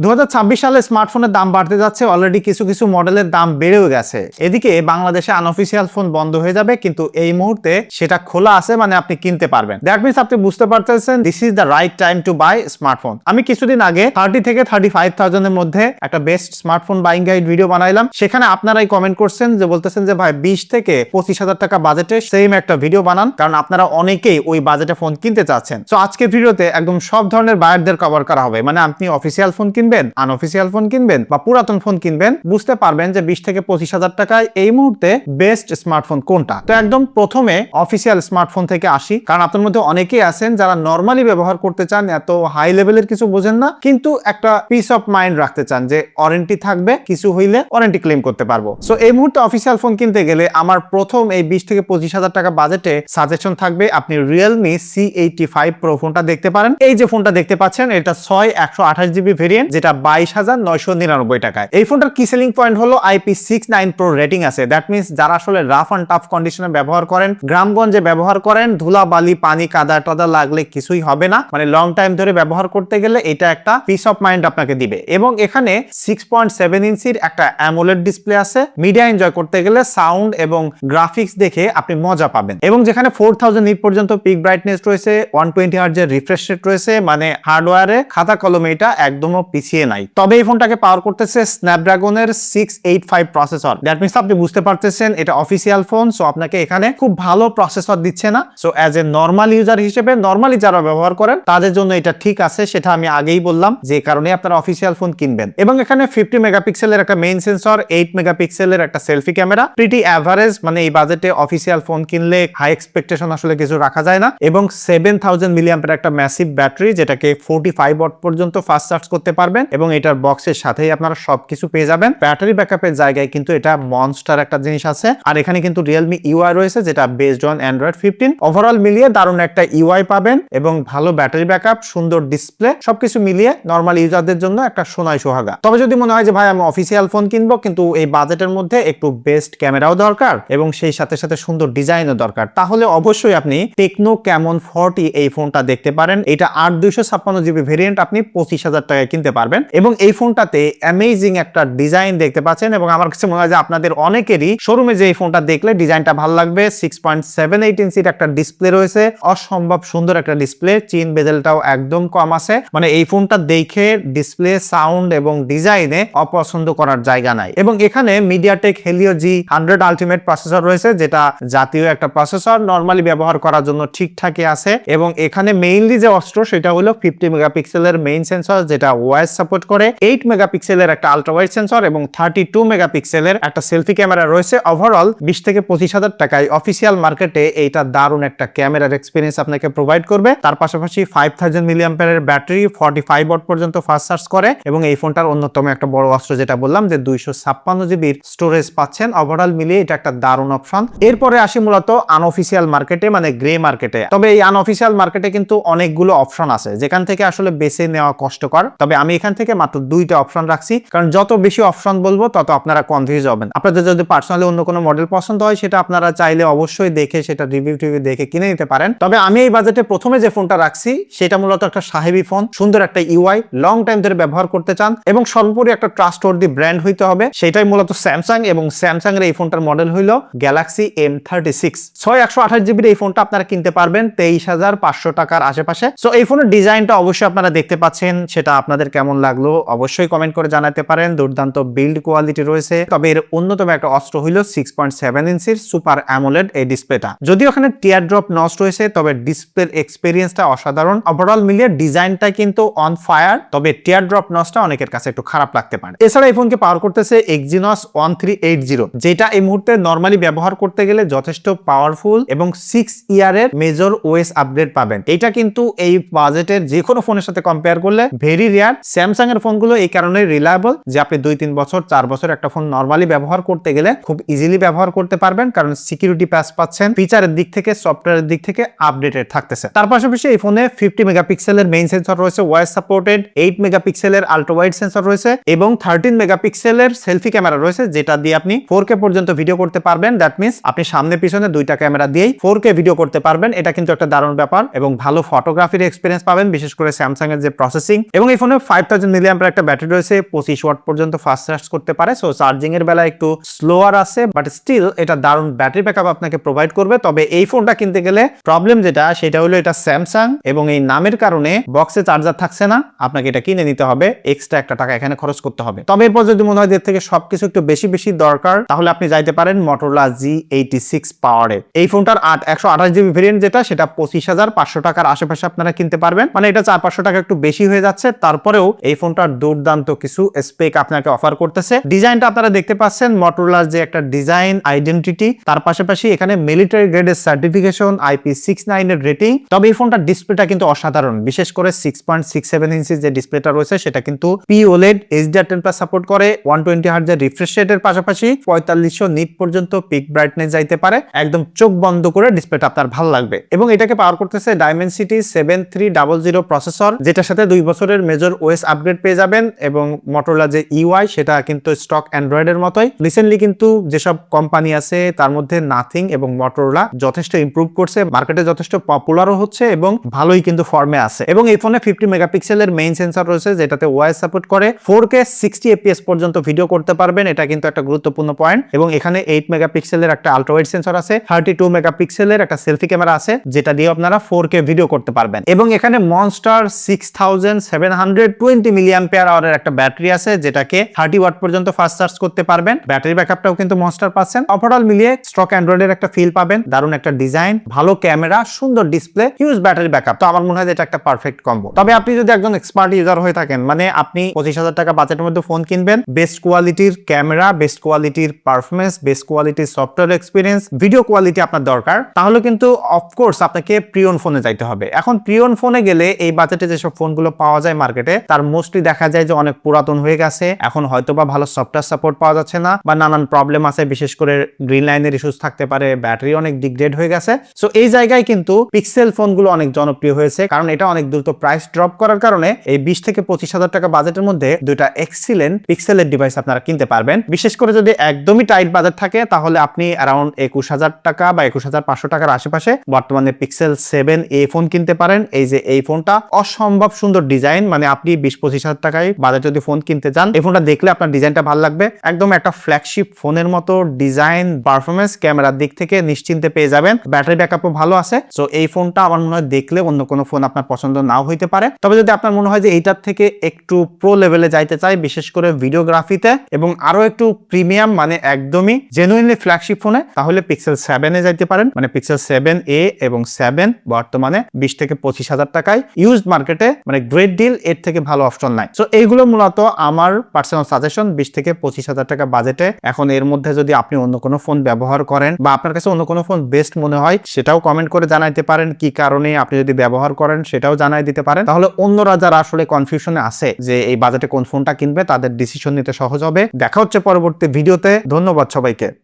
দু হাজার ছাব্বিশ সালে স্মার্টফোনের দাম বাড়তে যাচ্ছে অলরেডি কিছু কিছু মডেলের দাম বেড়েও গেছে। এদিকে বাংলাদেশে আনঅফিসিয়াল ফোন বন্ধ হয়ে যাবে, কিন্তু এই মুহূর্তে সেটা খোলা আছে মানে আপনি কিনতে পারবেন। দ্যাট মিনস আপনি বুঝতে পারতেছেন this is the right time to buy smartphone আমি কিছুদিন আগে থার্টি থেকে থার্টি ফাইভ থাউজেন্ডের মধ্যে একটা best smartphone buying guide video বানাইলাম। সেখানে আপনারাই কমেন্ট করছেন যে, বলতেছেন যে, ভাই, বিশ থেকে পঁচিশ হাজার টাকা বাজেটে সেম একটা ভিডিও বানান, কারণ আপনারা অনেকেই ওই বাজেটে ফোন কিনতে চাচ্ছেন। তো আজকের ভিডিওতে একদম সব ধরনের বায়ারদের কভার করা হবে। মানে আপনি অফিসিয়াল ফোন কিনবেন আনঅফিসিয়াল ফোন কিনবেন বা পুরাতন ফোন কিনবেন, বুঝতে পারবেন যে বিশ থেকে পঁচিশ হাজার টাকায় এই মুহূর্তে বেস্ট স্মার্টফোন কোনটা। তো একদম প্রথমে অফিসিয়াল স্মার্টফোন থেকে আসি, কারণ আপনার মধ্যে অনেকেই আছেন যারা নর্মালি ব্যবহার করতে চান, এত হাই লেভেলের কিছু বোঝেন না, কিন্তু একটা পিস অফ মাইন্ড রাখতে চান যে ওয়ারেন্টি থাকবে, কিছু হইলে ওয়ারেন্টি ক্লেম করতে পারব। সো এই মুহূর্তে অফিসিয়াল ফোন কিনতে গেলে আমার প্রথম এই বিশ থেকে পঁচিশ হাজার টাকা বাজেটে সাজেশন থাকবে, আপনি Realme C eighty five pro ফোনটা দেখতে পারেন। এই যে ফোনটা দেখতে পাচ্ছেন, এটা ছয় একশো আঠাশ জিবি ভেরিয়েন্ট যেটা বাইশ হাজার নয়শো নিরানব্বই টাকায়। এই ফোনটার কি সেলিং পয়েন্ট হলো IP six nine pro rating আছে। দ্যাট মিনস যারা আসলে রাফ অ্যান্ড টাফ কন্ডিশনে ব্যবহার করেন, গ্রামগঞ্জে ব্যবহার করেন ধুলা বালি পানি, কাদা টাদা লাগলে কিছুই হবে না। মানে লং টাইম ধরে ব্যবহার করতে গেলে এটা একটা পিস অফ মাইন্ড আপনাকে দিবে। এবং এখানে সিক্স পয়েন্ট সেভেন ইঞ্চির একটা অ্যামোলেড ডিসপ্লে আছে। মিডিয়া এনজয় করতে গেলে সাউন্ড এবং গ্রাফিক্স দেখে আপনি মজা পাবেন। এবং যেখানে ফোর থাউজেন্ড নিট পর্যন্ত পিক ব্রাইটনেস রয়েছে ওয়ান টোয়েন্টি হার্জের রিফ্রেশ রেট রয়েছে মানে হার্ডওয়্যারে খাতা কলমে এটা একদমও পিছিয়ে নাই। তবে এই ফোনটাকে পাওয়ার করতেছে স্ন্যাপড্রাগনের six eight five processor that means আপনি বুঝতে পারতেছেন এটা অফিসিয়াল ফোন সো আপনাকে এখানে খুব ভালো প্রসেসর দিচ্ছে না। So as a normal user হিসেবে নর্মালি যারা ব্যবহার করেন, তাদের জন্য এটা ঠিক আছে, সেটা আমি আগেই বললাম, যে কারণে আপনারা অফিসিয়াল ফোন কিনবেন। এবং এখানে ফিফটি মেগাপিক্সেলের একটা মেইন সেন্সর এইট মেগাপিক্সেলের একটা সেলফি ক্যামেরা প্রিটি অ্যাভারেজ মানে এই বাজেটে অফিসিয়াল ফোন কিনলে হাই এক্সপেকটেশন আসলে কিছু রাখা যায় না। এবং সেভেন থাউজেন্ড মিলিয়াম্পের একটা ম্যাসিভ ব্যাটারি যেটাকে ফোর্টি ফাইভ ওয়াট পর্যন্ত ফাস্ট চার্জ করতে পারবেন এবং এটার বক্সের সাথেই আপনারা সবকিছু পেয়ে যাবেন। ব্যাটারি ব্যাকআপের জায়গায় কিন্তু এটা মনস্টার একটা জিনিস আছে। আর এখানে কিন্তু রিয়েলমি ইউআই রয়েছে, যেটা based on Android fifteen overall মিলিয়ে দারুণ একটা ইউআই পাবেন এবং ভালো ব্যাটারি ব্যাকআপ সুন্দর ডিসপ্লে সবকিছু মিলিয়ে নর্মাল ইউজারদের জন্য একটা সোনাই সোহাগা। তবে যদি মনে হয় যে, ভাই, আমি অফিসিয়াল ফোন কিনবো, কিন্তু এই বাজেটের মধ্যে একটু বেস্ট ক্যামেরাও দরকার এবং সেই সাথে সাথে সুন্দর ডিজাইনও দরকার, তাহলে অবশ্যই আপনি টেকনো ক্যামন ফর্টি এই ফোনটা দেখতে পারেন। এটা আট দুইশো ছাপ্পান্ন জিবি ভেরিয়েন্ট আপনি পঁচিশ হাজার টাকায় কিনতে পারবেন। এবং এই ফোনটাতে অ্যামেজিং একটা ডিজাইন দেখতে পাচ্ছেন এবং আমার কাছে মনে হয় যে আপনাদের অনেকেরই শোরুমে যে এই ফোনটা দেখলে ডিজাইনটা ভালো লাগবে। সিক্স পয়েন্ট সেভেন এইট ইঞ্চির একটা ডিসপ্লে রয়েছে। অসম্ভব সুন্দর একটা ডিসপ্লে চিন বেজেলটাও একদম কম আছে। মানে এই ফোনটা দেখে ডিসপ্লে সাউন্ড এবং ডিজাইনে অপছন্দ করার জায়গা নাই। এবং এখানে MediaTek Helio G hundred ultimate processor রয়েছে, যেটা জাতীয় একটা প্রসেসর নর্মালি ব্যবহার করার জন্য ঠিকঠাকই আছে। এবং এখানে মেইনলি যে অস্ত্র, সেটা হলো ফিফটি মেগাপিক্সেলের মেইন সেন্সর যেটা ওয়াইস সাপোর্ট করে এইট মেগাপিক্সেলের একটা আলট্রা ওয়াইড সেন্সর এবং থার্টি টু মেগাপিক্সেলের একটা সেলফি ক্যামেরা রয়েছে। ওভারঅল বিশ থেকে পঁচিশ হাজার টাকায় অফিসিয়াল মার্কেটে এইটা দারুণ একটা ক্যামেরার এক্সপিরিয়েন্স আপনাকে প্রোভাইড করবে। তার পাশাপাশি ফাইভ থাউজেন্ড মিলিয়াম্পারের ব্যাটারি ফর্টি ফাইভ ওয়াট পর্যন্ত ফাস্ট চার্জ করে এবং এই ফোনটার অন্যতম একটা বড় অস্ত্র যেটা বললাম যে দুইশো ছাপ্পান্ন জিবির স্টোরেজ পাচ্ছেন। ওভারঅল মিলিয়ে এটা একটা দারুণ অপশন এরপরে আসি মূলত আনঅফিসিয়াল মার্কেটে মানে গ্রে মার্কেটে তবে এই আনঅফিসিয়াল মার্কেটে কিন্তু অনেকগুলো অপশন আছে। যেখান থেকে আসলে বেছে নেওয়া কষ্টকর। তবে আমি এখান থেকে মাত্র দুইটা অপশন রাখছি। কারণ যত বেশি অপশন বলব, তত আপনারা কনফিউজ হবেন। আপনাদের যদি পার্সোনালি অন্য কোনো মডেল পছন্দ হয়, সেটা আপনারা চাইলে অবশ্যই দেখে সেটা রিভিউ টিভিউ দেখে কিনে নিতে পারেন। তবে আমি এই বাজেটে প্রথমে যে ফোনটা রাখছি, সেটা মূলত একটা সাহেবি ফোন সুন্দর একটা ইউআই লং টাইম ধরে ব্যবহার করতে চান এবং সর্বোপরি একটা ট্রাস্ট ব্র্যান্ড হইতে হবে। সেটাই মূলত স্যামসাং এবং স্যামসাং এর এই ফোনটার মডেল হইল গ্যালাক্সি এম থার্টি সিক্স ছয় একশো আঠাশ জিবির এই ফোনটা আপনারা কিনতে পারবেন তেইশ হাজার পাঁচশো টাকার আশেপাশে। সো এই ফোনের ডিজাইনটা অবশ্যই আপনারা দেখতে পাচ্ছেন, সেটা আপনাদের কেমন লাগল অবশ্যই কমেন্ট করে জানাতে পারেন। দুর্দান্ত বিল্ড কোয়ালিটি রয়েছে। তবে এর অন্যতম একটা অস্ত্র হইল সিক্স পয়েন্ট সেভেন ইঞ্চির সুপার অ্যামোলেড এই ডিসপ্লেটা যদিও ওখানে টিয়ার ড্রপ নষ্ট রয়েছে তবে ডিসপ্লের এক্সপিরিয়েন্সটা অসাধারণ। ওভারঅল মিলিয়ে ডিজাইনটা কিন্তু অন ফায়ার তবে টিয়ার ড্রপ নসটা অনেকের কাছে একটু খারাপ লাগতে পারে। এছাড়া এই ফোনকে পাওয়ার করতেছে Exynos one three eight zero যেটা এই মুহূর্তে নর্মালি ব্যবহার করতে গেলে যথেষ্ট পাওয়ারফুল এবং সিক্স ইয়ারের মেজর ওএস আপডেট পাবেন। এটা কিন্তু এই বাজেটের যে কোনো ফোনের সাথে কম্পেয়ার করলে ভেরি রেয়ার স্যামসাং এর ফোনগুলো এই কারণে রিলায়েবল যে আপনি দুই, তিন বছর, চার বছর একটা ফোন নর্মালি ব্যবহার করতে গেলে খুব ইজিলি ব্যবহার করতে পারবেন। কারণ সিকিউরিটি প্যাচ পাচ্ছেন। ফিচারের দিক থেকে সফটওয়্যারের দিক থেকে আপডেটেড থাকতেছে। তার পাশাপাশি এই ফোনে ফিফটি মেগাপিক্সেলের মেইন সেন্সর রয়েছে ওয়াইস সাপোর্টেড এইট মেগাপিক্সেলের আল্ট্রা ওয়াইড সেন্সর রয়েছে এবং থার্টিন মেগাপিক্সেলের সেলফি ক্যামেরা রয়েছে, যেটা দিয়ে আপনি ফোর কে পর্যন্ত ভিডিও করতে পারবেন। দ্যাট মিনস আপনি সামনে, পিছনে দুইটা ক্যামেরা দিয়েই ফোর কে ভিডিও করতে পারবেন। এটা কিন্তু একটা দারুণ ব্যাপার এবং ভালো ফটোগ্রাফির এক্সপিরিয়েন্স পাবেন, বিশেষ করে স্যামসাং এর যে প্রসেসিং এবং এই ফোনে ফাইভ ফাইভ থাউজেন্ড মিলিয়ামের একটা ব্যাটারি রয়েছে, পঁচিশ ওয়াট পর্যন্ত ফাস্ট চার্জ করতে পারে। সো চার্জিং এর বেলা একটু স্লোয়ার আছে বাট স্টিল এটা দারুণ ব্যাটারি ব্যাকআপ আপনাকে প্রোভাইড করবে। তবে এই ফোনটা কিনতে গেলে প্রবলেম যেটা, সেটা হলো এটা স্যামসাং এবং এই নামের কারণে বক্সে চার্জার থাকছে না। আপনাকে এটা কিনে নিতে হবে এক্সট্রা একটা টাকা এখানে খরচ করতে হবে। তবে এরপর যদি মনে হয় এর থেকে সবকিছু একটু বেশি বেশি দরকার, তাহলে আপনি যাইতে পারেন মোটরলা জি এইটি সিক্স পাওয়ারে এই ফোনটার আট, একশো আঠাশ জিবি ভেরিয়েন্ট যেটা, সেটা পঁচিশ হাজার পাঁচশো টাকার আশেপাশে আপনারা কিনতে পারবেন। মানে এটা চার পাঁচশো টাকা একটু বেশি হয়ে যাচ্ছে। তারপরেও এই ফোনটার দুর্দান্ত কিছু স্পেক আপনাকে অফার করতেছে। ডিজাইনটা আপনারা দেখতে পাচ্ছেন মোটরলার যে একটা ডিজাইন আইডেন্টিটি তার পাশাপাশি এখানে মিলিটারি গ্রেডের সার্টিফিকেশন আইপি সিক্স নাইনের রেটিং তবে এই ফোনটার ডিসপ্লেটা কিন্তু অসাধারণ, বিশেষ করে সিক্স পয়েন্ট সিক্স সেভেন ইঞ্চি যে ডিসপ্লেটা রয়েছে, সেটা কিন্তু P OLED HDR ten plus support করে ওয়ান টোয়েন্টি হার্জের রিফ্রেশ রেটের পাশাপাশি পঁয়তাল্লিশশো নিট পর্যন্ত পিক ব্রাইটনেস যাইতে পারে, একদম চোখ বন্ধ করে ডিসপ্লেটা আপনার ভালো লাগবে। এবং এটাকে পাওয়ার করতেছে Dimensity seven three double zero processor যেটার সাথে দুই বছরের মেজর ওএস আপগ্রেড পেয়ে যাবেন এবং মোটরলা যে ইউআই সেটা কিন্তু স্টক অ্যান্ড্রয়েডের মতোই। রিসেন্টলি কিন্তু যেসব কোম্পানি আছে, তার মধ্যে নাথিং এবং মোটরলা যথেষ্ট ইমপ্রুভ করছে মার্কেটে যথেষ্ট পপুলারও হচ্ছে এবং ভালোই কিন্তু ফর্মে আছে। এবং এই ফোনে ফিফটি মেগাপিক্সেলের মেইন সেন্সর রয়েছে, যেটাতে ওয়াইস সাপোর্ট করে। ফোর কে সিক্সটি এপিএস পর্যন্ত ভিডিও করতে পারবেন, এটা কিন্তু একটা গুরুত্বপূর্ণ পয়েন্ট এবং এখানে এইট মেগাপিক্সেলের একটা আলট্রাওয়াইড সেন্সর আছে থার্টি টু মেগাপিক্সেলের একটা সেলফি ক্যামেরা আছে, যেটা দিয়ে আপনারা ফোর কে ভিডিও করতে পারবেন। এবং এখানে monster six thousand seven hundred twenty milliampere আওয়ারের একটা ব্যাটারি আছে, যেটাকে থার্টি ওয়াট পর্যন্ত ফাস্ট চার্জ করতে পারবেন। ব্যাটারি ব্যাকআপটাও কিন্তু মনস্টার পাচ্ছেন। ওভারঅল মিলিয়ে স্টক অ্যান্ড্রয়েডের একটা ফিল পাবেন। দারুণ একটা ডিজাইন ভালো ক্যামেরা সুন্দর ডিসপ্লে হিউজ ব্যাটারি ব্যাকআপ তো আমার মনে হয় এটা একটা পারফেক্ট কম্বো তবে আপনি যদি একজন এক্সপার্ট ইউজার হয়ে থাকেন মানে আপনি পঁচিশ হাজার টাকা বাজেটের মধ্যে ফোন কিনবেন বেস্ট কোয়ালিটির ক্যামেরা বেস্ট কোয়ালিটির পারফরমেন্স বেস্ট কোয়ালিটির সফটওয়্যার এক্সপিরিয়েন্স ভিডিও কোয়ালিটি আপনার দরকার, তাহলে কিন্তু অফকোর্স আপনাকে প্রিয়ন ফোনে যাইতে হবে। এখন প্রিয়ন ফোনে গেলে এই বাজেটে যেসব ফোনগুলো পাওয়া যায় মার্কেটে তার মোস্টলি দেখা যায় যে অনেক পুরাতন হয়ে গেছে। এখন হয়তো বা ভালো সফটওয়্যার সাপোর্ট পাওয়া যাচ্ছে না বা নানান প্রবলেম আছে, বিশেষ করে গ্রিন লাইনের ইস্যুস থাকতে পারে ব্যাটারি অনেক ডিগ্রেড হয়ে গেছে। সো এই জায়গায় কিন্তু পিক্সেল ফোনগুলো অনেক জনপ্রিয় হয়েছে, কারণ এটা অনেক দ্রুত প্রাইস ড্রপ করার কারণে এই বিশ থেকে পঁচিশ হাজার টাকা বাজেটের মধ্যে দুইটা এক্সিলেন্ট পিক্সেলের ডিভাইস আপনারা কিনতে পারবেন। বিশেষ করে যদি একদমই টাইট বাজেট থাকে, তাহলে আপনি অ্যারাউন্ড একুশ হাজার টাকা বা একুশ হাজার পাঁচশো টাকার আশেপাশে বর্তমানে পিক্সেল সেভেন এ ফোন কিনতে পারেন। এই যে এই ফোনটা অসম্ভব সুন্দর ডিজাইন মানে আপনি বিশ পঁচিশ হাজার টাকায় বাজারে যদি ফোন কিনতে চান এই ফোনটা দেখলে আপনার ডিজাইনটা ভালো লাগবে। একদম একটা ফ্ল্যাগশিপ ফোনের মতো ডিজাইন পারফরমেন্স ক্যামেরার দিক থেকে নিশ্চিন্তে পেয়ে যাবেন। ব্যাটারি ব্যাকআপও ভালো আছে। সো এই ফোনটা আমার মনে হয় দেখলে অন্য কোনো ফোন আপনার পছন্দ নাও হইতে পারে। তবে যদি আপনার মনে হয় যে এইটার থেকে একটু প্রো লেভেলে যাইতে চাই, বিশেষ করে ভিডিওগ্রাফিতে এবং আরও একটু প্রিমিয়াম মানে একদমই জেনুইনলি ফ্ল্যাগশিপ ফোনে তাহলে পিক্সেল সেভেনে যাইতে পারেন। মানে পিক্সেল সেভেন এ এবং সেভেন বর্তমানে বিশ থেকে পঁচিশ হাজার টাকায় ইউজড মার্কেটে মানে গ্রেট ডিল এর থেকে ভালো অপশন নাই। সো এইগুলো মূলত আমার পার্সোনাল সাজেশন বিশ থেকে পঁচিশ হাজার টাকা বাজেটে এখন এর মধ্যে যদি আপনি অন্য কোনো ফোন ব্যবহার করেন বা আপনার কাছে অন্য কোনো ফোন বেস্ট মনে হয়, সেটাও কমেন্ট করে জানাইতে পারেন কি কারণে আপনি যদি ব্যবহার করেন সেটাও জানাই দিতে পারেন। তাহলে অন্যরা যারা আসলে কনফিউশনে আছে যে এই বাজেটে কোন ফোনটা কিনবে, তাদের ডিসিশন নিতে সহজ হবে। দেখা হচ্ছে পরবর্তী ভিডিওতে ধন্যবাদ সবাইকে।